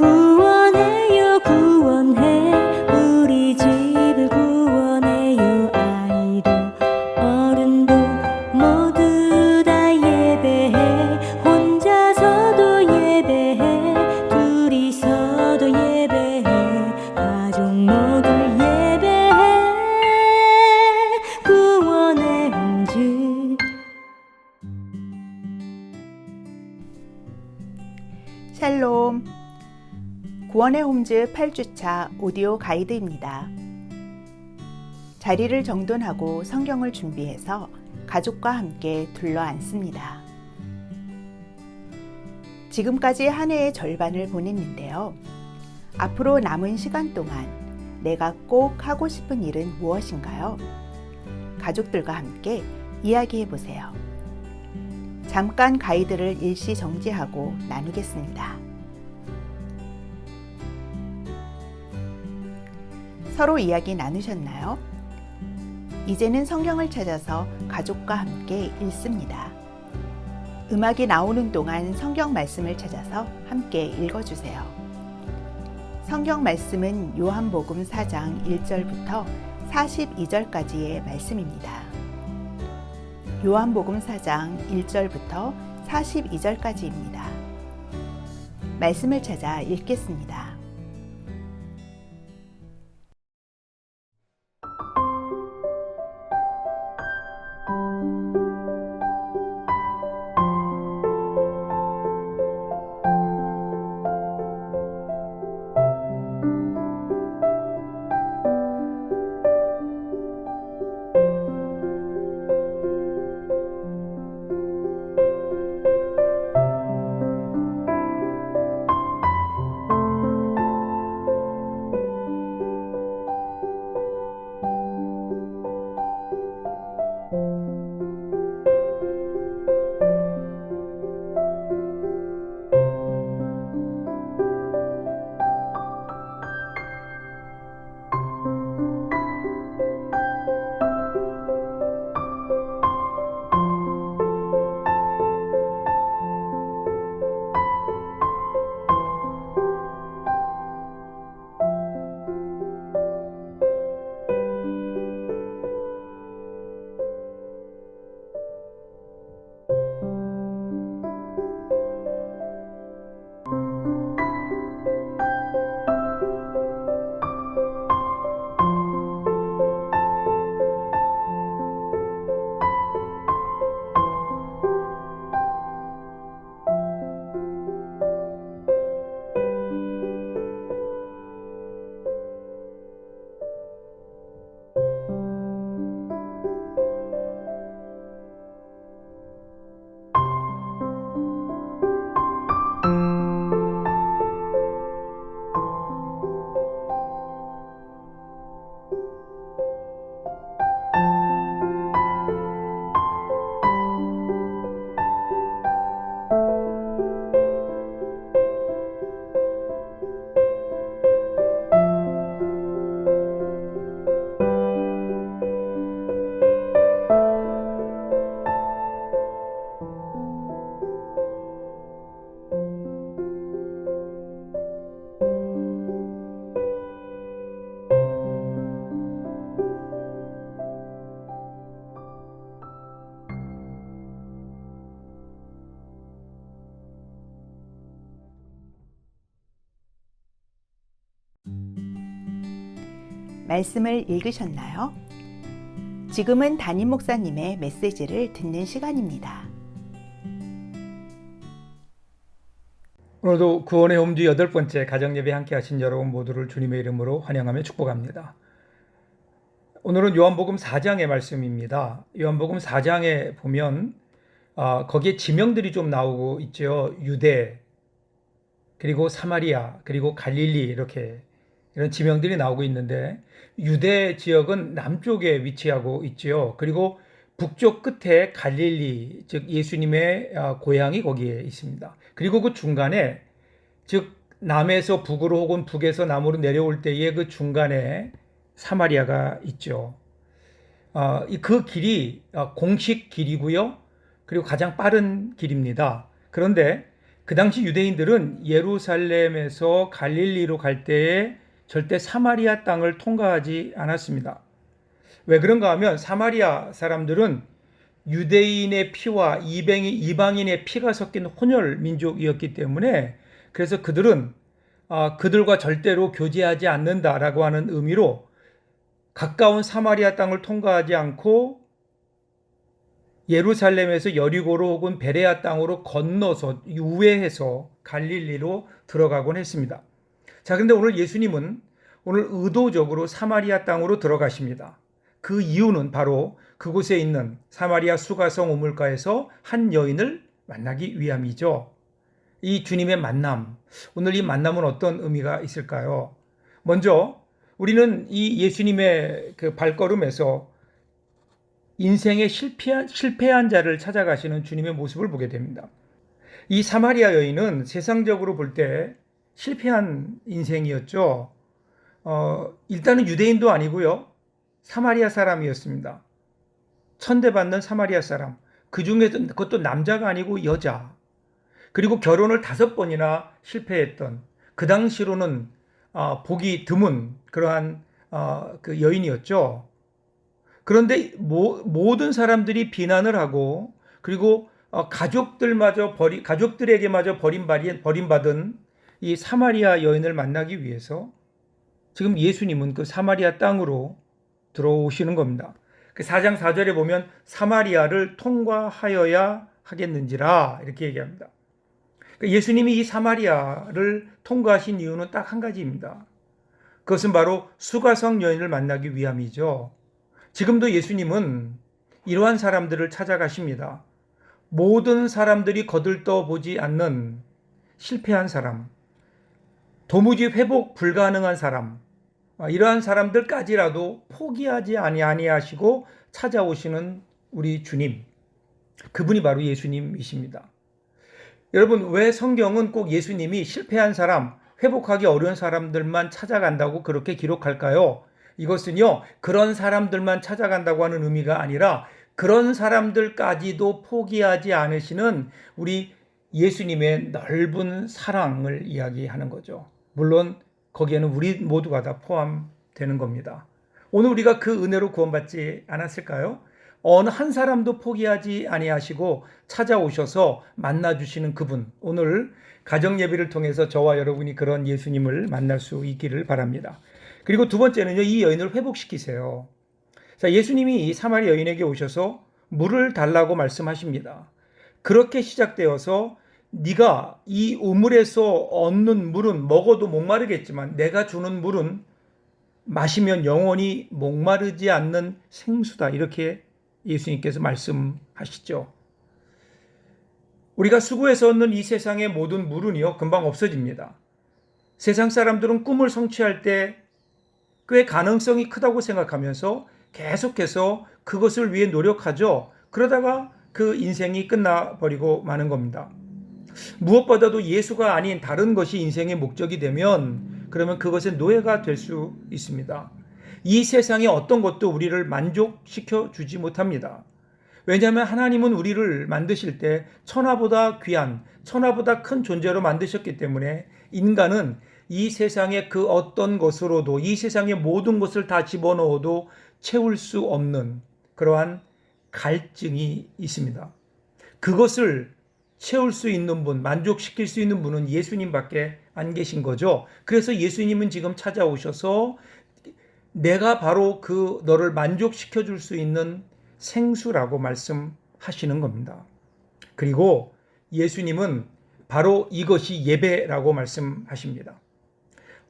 구원해요 구원해. 우리 집을 구원해요 아이도 어른도. 모두 다 예배해. 혼자서도 예배해. 둘이서도 예배해. 가족 모두 예배해. 구원의 홍주. 샬롬. 구원의 홈즈 8주차 오디오 가이드입니다. 자리를 정돈하고 성경을 준비해서 가족과 함께 둘러 앉습니다. 지금까지 한 해의 절반을 보냈는데요. 앞으로 남은 시간 동안 내가 꼭 하고 싶은 일은 무엇인가요? 가족들과 함께 이야기해 보세요. 잠깐 가이드를 일시 정지하고 나누겠습니다. 서로 이야기 나누셨나요? 이제는 성경을 찾아서 가족과 함께 읽습니다. 음악이 나오는 동안 성경 말씀을 찾아서 함께 읽어주세요. 성경 말씀은 요한복음 4장 1절부터 42절까지의 말씀입니다. 요한복음 4장 1절부터 42절까지입니다. 말씀을 찾아 읽겠습니다. 말씀을 읽으셨나요? 지금은 담임 목사님의 메시지를 듣는 시간입니다. 오늘도 구원의 홈주 여덟 번째 가정 예배 함께 하신 여러분 모두를 주님의 이름으로 환영하며 축복합니다. 오늘은 요한복음 4장의 말씀입니다. 요한복음 4장에 보면 아, 거기에 지명들이 좀 나오고 있죠. 유대 그리고 사마리아 그리고 갈릴리 이렇게 이런 지명들이 나오고 있는데 유대 지역은 남쪽에 위치하고 있지요. 그리고 북쪽 끝에 갈릴리 즉 예수님의 아, 고향이 거기에 있습니다. 그리고 그 중간에 즉 남에서 북으로 혹은 북에서 남으로 내려올 때의 그 중간에 사마리아가 있죠. 아, 이그 길이 아, 공식 길이고요. 그리고 가장 빠른 길입니다. 그런데 그 당시 유대인들은 예루살렘에서 갈릴리로 갈 때에 절대 사마리아 땅을 통과하지 않았습니다. 왜 그런가 하면 사마리아 사람들은 유대인의 피와 이방인, 이방인의 피가 섞인 혼혈 민족이었기 때문에 그래서 그들은 아, 그들과 절대로 교제하지 않는다라고 하는 의미로 가까운 사마리아 땅을 통과하지 않고 예루살렘에서 여리고로 혹은 베레아 땅으로 건너서 우회해서 갈릴리로 들어가곤 했습니다. 자, 근데 오늘 예수님은 오늘 의도적으로 사마리아 땅으로 들어가십니다. 그 이유는 바로 그곳에 있는 사마리아 수가성 우물가에서 한 여인을 만나기 위함이죠. 이 주님의 만남, 오늘 이 만남은 어떤 의미가 있을까요? 먼저 우리는 이 예수님의 그 발걸음에서 인생의 실패한, 실패한 자를 찾아가시는 주님의 모습을 보게 됩니다. 이 사마리아 여인은 세상적으로 볼때 실패한 인생이었죠. 어, 일단은 유대인도 아니고요. 사마리아 사람이었습니다. 천대받는 사마리아 사람. 그 중에서 그것도 남자가 아니고 여자. 그리고 결혼을 다섯 번이나 실패했던 그 당시로는 어, 보기 드문 그러한 어, 그 여인이었죠. 그런데 모, 모든 사람들이 비난을 하고 그리고 어, 가족들마저 버리 가족들에게마저 버림받은 이 사마리아 여인을 만나기 위해서 지금 예수님은 그 사마리아 땅으로 들어오시는 겁니다. 그 4장 4절에 보면 사마리아를 통과하여야 하겠는지라 이렇게 얘기합니다. 그 예수님이 이 사마리아를 통과하신 이유는 딱 한 가지입니다. 그것은 바로 수가성 여인을 만나기 위함이죠. 지금도 예수님은 이러한 사람들을 찾아가십니다. 모든 사람들이 거들떠 보지 않는 실패한 사람, 도무지 회복 불가능한 사람, 아, 이러한 사람들까지라도 포기하지 아니하시고 찾아오시는 우리 주님. 그분이 바로 예수님이십니다. 여러분, 왜 성경은 꼭 예수님이 실패한 사람, 회복하기 어려운 사람들만 찾아간다고 그렇게 기록할까요? 이것은요, 그런 사람들만 찾아간다고 하는 의미가 아니라 그런 사람들까지도 포기하지 않으시는 우리 예수님의 넓은 사랑을 이야기하는 거죠. 물론 거기에는 우리 모두가 다 포함되는 겁니다. 오늘 우리가 그 은혜로 구원받지 않았을까요? 어느 한 사람도 포기하지 아니하시고 찾아오셔서 만나 주시는 그분. 오늘 가정 예배를 통해서 저와 여러분이 그런 예수님을 만날 수 있기를 바랍니다. 그리고 두 번째는요. 이 여인을 회복시키세요. 자, 예수님이 이 사마리 여인에게 오셔서 물을 달라고 말씀하십니다. 그렇게 시작되어서 네가 이 우물에서 얻는 물은 먹어도 목마르겠지만 내가 주는 물은 마시면 영원히 목마르지 않는 생수다. 이렇게 예수님께서 말씀하시죠. 우리가 수고해서 얻는 이 세상의 모든 물은요, 금방 없어집니다. 세상 사람들은 꿈을 성취할 때 꽤 가능성이 크다고 생각하면서 계속해서 그것을 위해 노력하죠. 그러다가 그 인생이 끝나버리고 마는 겁니다. 무엇보다도 예수가 아닌 다른 것이 인생의 목적이 되면 그러면 그것의 노예가 될 수 있습니다. 이 세상의 어떤 것도 우리를 만족시켜 주지 못합니다. 왜냐하면 하나님은 우리를 만드실 때 천하보다 귀한, 천하보다 큰 존재로 만드셨기 때문에 인간은 이 세상의 그 어떤 것으로도 이 세상의 모든 것을 다 집어넣어도 채울 수 없는 그러한 갈증이 있습니다. 그것을 채울 수 있는 분, 만족시킬 수 있는 분은 예수님밖에 안 계신 거죠. 그래서 예수님은 지금 찾아오셔서 내가 바로 그 너를 만족시켜 줄 수 있는 생수라고 말씀하시는 겁니다. 그리고 예수님은 바로 이것이 예배라고 말씀하십니다.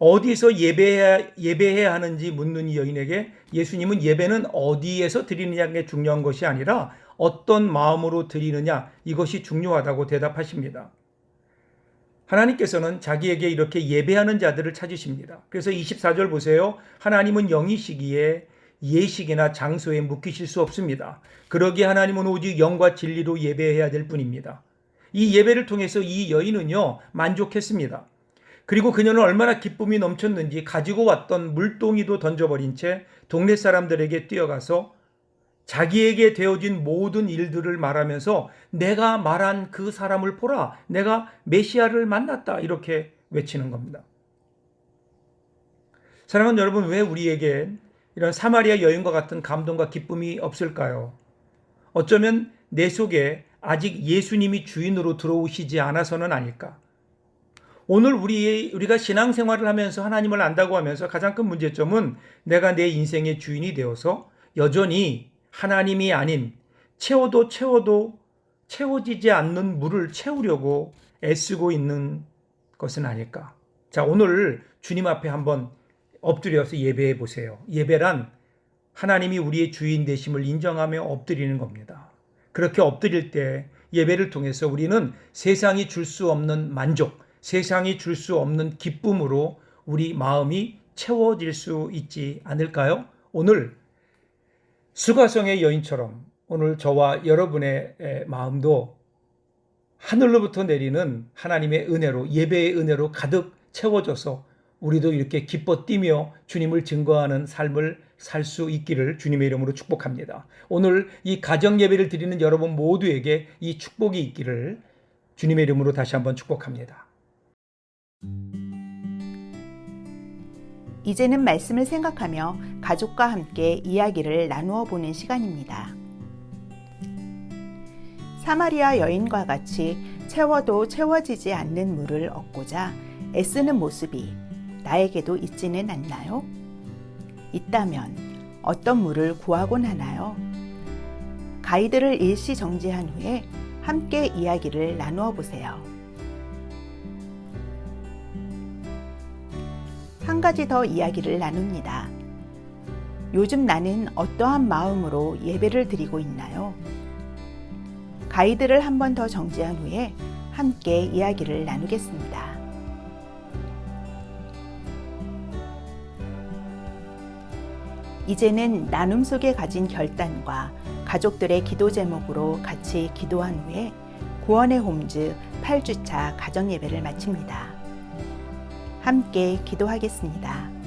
어디서 예배해야, 예배해야 하는지 묻는 이 여인에게 예수님은 예배는 어디에서 드리느냐가 중요한 것이 아니라 어떤 마음으로 드리느냐 이것이 중요하다고 대답하십니다. 하나님께서는 자기에게 이렇게 예배하는 자들을 찾으십니다. 그래서 24절 보세요. 하나님은 영이시기에 예식이나 장소에 묶이실 수 없습니다. 그러기에 하나님은 오직 영과 진리로 예배해야 될 뿐입니다. 이 예배를 통해서 이 여인은요, 만족했습니다. 그리고 그녀는 얼마나 기쁨이 넘쳤는지 가지고 왔던 물동이도 던져버린 채 동네 사람들에게 뛰어가서 자기에게 되어진 모든 일들을 말하면서 내가 말한 그 사람을 보라. 내가 메시아를 만났다. 이렇게 외치는 겁니다. 사랑하는 여러분, 왜 우리에게 이런 사마리아 여인과 같은 감동과 기쁨이 없을까요? 어쩌면 내 속에 아직 예수님이 주인으로 들어오시지 않아서는 아닐까? 오늘 우리, 우리가 신앙생활을 하면서 하나님을 안다고 하면서 가장 큰 문제점은 내가 내 인생의 주인이 되어서 여전히 하나님이 아닌 채워도 채워도 채워지지 않는 물을 채우려고 애쓰고 있는 것은 아닐까. 자, 오늘 주님 앞에 한번 엎드려서 예배해 보세요. 예배란 하나님이 우리의 주인 되심을 인정하며 엎드리는 겁니다. 그렇게 엎드릴 때 예배를 통해서 우리는 세상이 줄 수 없는 만족, 세상이 줄 수 없는 기쁨으로 우리 마음이 채워질 수 있지 않을까요? 오늘 수가성의 여인처럼 오늘 저와 여러분의 에, 마음도 하늘로부터 내리는 하나님의 은혜로 예배의 은혜로 가득 채워져서 우리도 이렇게 기뻐 뛰며 주님을 증거하는 삶을 살 수 있기를 주님의 이름으로 축복합니다. 오늘 이 가정 예배를 드리는 여러분 모두에게 이 축복이 있기를 주님의 이름으로 다시 한번 축복합니다. 이제는 말씀을 생각하며 가족과 함께 이야기를 나누어 보는 시간입니다. 사마리아 여인과 같이 채워도 채워지지 않는 물을 얻고자 애쓰는 모습이 나에게도 있지는 않나요? 있다면 어떤 물을 구하곤 하나요? 가이드를 일시 정지한 후에 함께 이야기를 나누어 보세요. 한 가지 더 이야기를 나눕니다. 요즘 나는 어떠한 마음으로 예배를 드리고 있나요? 가이드를 한 번 더 정지한 후에 함께 이야기를 나누겠습니다. 이제는 나눔 속에 가진 결단과 가족들의 기도 제목으로 같이 기도한 후에 구원의 홈즈 8주차 가정 예배를 마칩니다. 함께 기도하겠습니다.